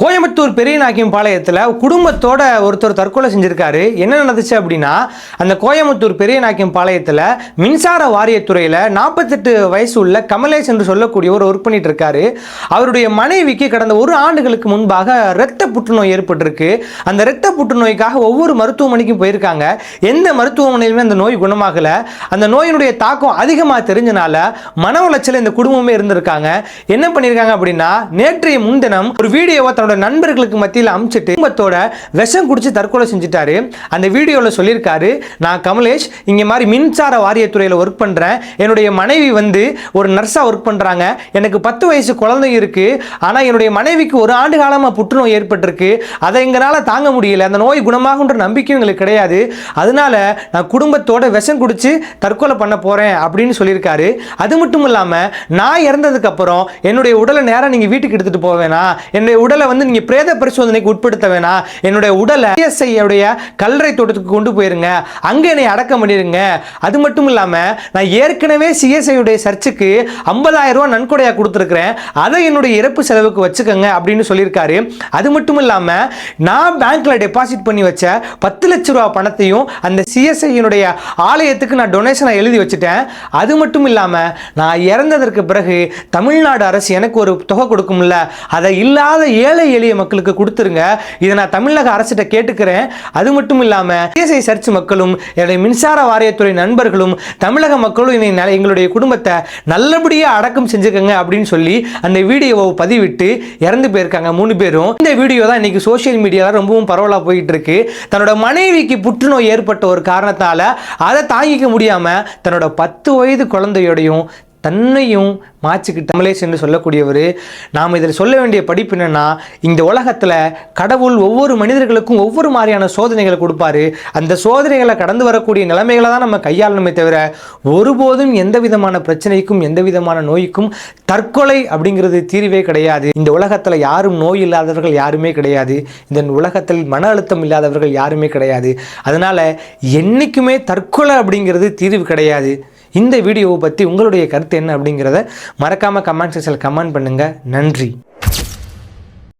கோயம்புத்தூர் பெரியநாயக்கியம் பாளையத்தில் குடும்பத்தோட ஒருத்தர் தற்கொலை செஞ்சிருக்காரு. என்ன நடந்துச்சு அப்படின்னா அந்த கோயம்புத்தூர் பெரியநாயக்கியம் பாளையத்தில் மின்சார வாரியத்துறையில் நாற்பத்தெட்டு வயசு உள்ள கமலேஷ் என்று சொல்லக்கூடியவர் ஒர்க் பண்ணிட்டு இருக்காரு அவருடைய மனைவிக்கு கடந்த ஒரு ஆண்டுகளுக்கு முன்பாக இரத்த புற்றுநோய் ஏற்பட்டிருக்கு. அந்த இரத்த புற்றுநோய்க்காக ஒவ்வொரு மருத்துவமனைக்கும் போயிருக்காங்க. எந்த மருத்துவமனையிலுமே அந்த நோய் குணமாகலை. அந்த நோயினுடைய தாக்கம் அதிகமாக தெரிஞ்சனால மன உளைச்சல் இந்த குடும்பமே இருந்திருக்காங்க. என்ன பண்ணியிருக்காங்க அப்படின்னா நேற்றைய முன்தினம் ஒரு வீடியோவை தன்னோட நண்பர்களுக்கு மத்தியில் அமிச்சிட்டு குடும்பத்தோட விஷம் குடிச்சு தற்கொலை செஞ்சுட்டாரு. அந்த வீடியோவில் சொல்லியிருக்காரு நான் கமலேஷ் இங்கே மாதிரி மின்சார வாரியத்துறையில் ஒர்க் பண்ணுறேன் என்னுடைய மனைவி வந்து ஒரு நர்ஸாக ஒர்க் பண்ணுறாங்க எனக்கு பத்து வயசு குழந்தை இருக்கு. ஆனால் என்னுடைய மனைவிக்கு ஒரு ஆண்டு காலமாக புற்றுநோய் ஏற்பட்டிருக்கு. அதை எங்களால் தாங்க முடியல. அந்த நோய் குணமாகுன்ற நம்பிக்கையும் எங்களுக்கு கிடையாது. அதனால நான் குடும்பத்தோட விஷம் குடிச்சு தற்கொலை பண்ண போகிறேன் அப்படின்னு சொல்லியிருக்காரு. அது மட்டும் இல்லாமல் நான் இறந்ததுக்கு அப்புறம் என்னுடைய உடலை நேரம் நீங்கள் வீட்டுக்கு எடுத்துகிட்டு போவேனா என்னுடைய உடலை வந்து நீங்கள் பிரேத பரிசோதனைக்கு உட்படுத்த வேணாம் என்னுடைய உடலை CSI உடைய கல்லறை தோட்டத்துக்கு கொண்டு போயிருங்க. அங்கே என்னை அடக்கம் பண்ணிடுங்க அது மட்டும் இல்லாமல் நான் ஏற்கனவே சிஎஸ்ஐ உடைய சர்ச்சுக்கு ஐம்பதாயிரம் ரூபாய் நன்கொடையாக கொடுத்துருக்கிறேன். அதை என்னுடைய இறப்பு செலவுக்கு வச்சுக்கோங்க அப்படின்னு சொல்லியிருக்காரு. அது மட்டும் இல்லாமல் நான் பேங்க்ல டெபாசிட் பண்ணி வச்ச பத்து லட்ச ரூபா பணத்தையும் அந்த சிஎஸ்ஐயினுடைய ஆலயத்துக்கு நான் டொனேஷனை எழுதி வச்சுட்டேன். அது மட்டும் இல்லாமல் நான் இறந்ததற்கு பிறகு தமிழ்நாடு அரசு எனக்கு ஒரு தொகை கொடுக்கும்ல. அதை இல்லாத ஏழை எளிய மக்களுக்கு கொடுத்துருங்க. இதை நான் தமிழக அரசிட்ட கேட்டுக்கிறேன். அது மட்டும் இல்லாமல் இஎஸ்ஐ சர்ச் மக்களும் என்னுடைய மின்சார வாரியத்துறை நண்பர்களும் தமிழக மக்களும் என்னை எங்களுடைய குடும்பத்தை நல்லபடியாக அடக்கம் செஞ்சுக்கோங்க அப்படின்னு சொல்லி அந்த வீடியோவை பதிவிட்டு இறந்து போயிருக்காங்க மூணு பேரும். இந்த வீடியோ தான் இன்னைக்கு சோஷியல் மீடியாவில் ரொம்பவும் பரவலாக போயிட்டு இருக்கு தன்னோட மனைவிக்கு புற்றுநோய் ஏற்பட்ட ஒரு காரணத்தால் அதை தாங்கிக்க முடியாமல் தன்னோட பத்து வயது குழந்தையோடையும் தன்னையும் மாச்சிக்கிட்டு கமலேஷ் என்று சொல்லக்கூடியவர். நாம் இதில் சொல்ல வேண்டிய படிப்பு என்னென்னா இந்த உலகத்தில் கடவுள் ஒவ்வொரு மனிதர்களுக்கும் ஒவ்வொரு மாதிரியான சோதனைகளை கொடுப்பாரு. அந்த சோதனைகளை கடந்து வரக்கூடிய நிலைமைகளை தான் நம்ம கையாளணுமே தவிர ஒருபோதும் எந்த விதமான பிரச்சனைக்கும் எந்த விதமான நோய்க்கும் தற்கொலை அப்படிங்கிறது தீர்வே கிடையாது. இந்த உலகத்தில் யாரும் நோய் இல்லாதவர்கள் யாருமே கிடையாது. இந்த உலகத்தில் மன அழுத்தம் இல்லாதவர்கள் யாருமே கிடையாது. அதனால் என்றைக்குமே தற்கொலை அப்படிங்கிறது தீர்வு கிடையாது. இந்த வீடியோவை பற்றி உங்களுடைய கருத்து என்ன அப்படிங்கிறத மறக்காமல் கமெண்ட் செக்ஷனில் கமெண்ட் பண்ணுங்கள் நன்றி.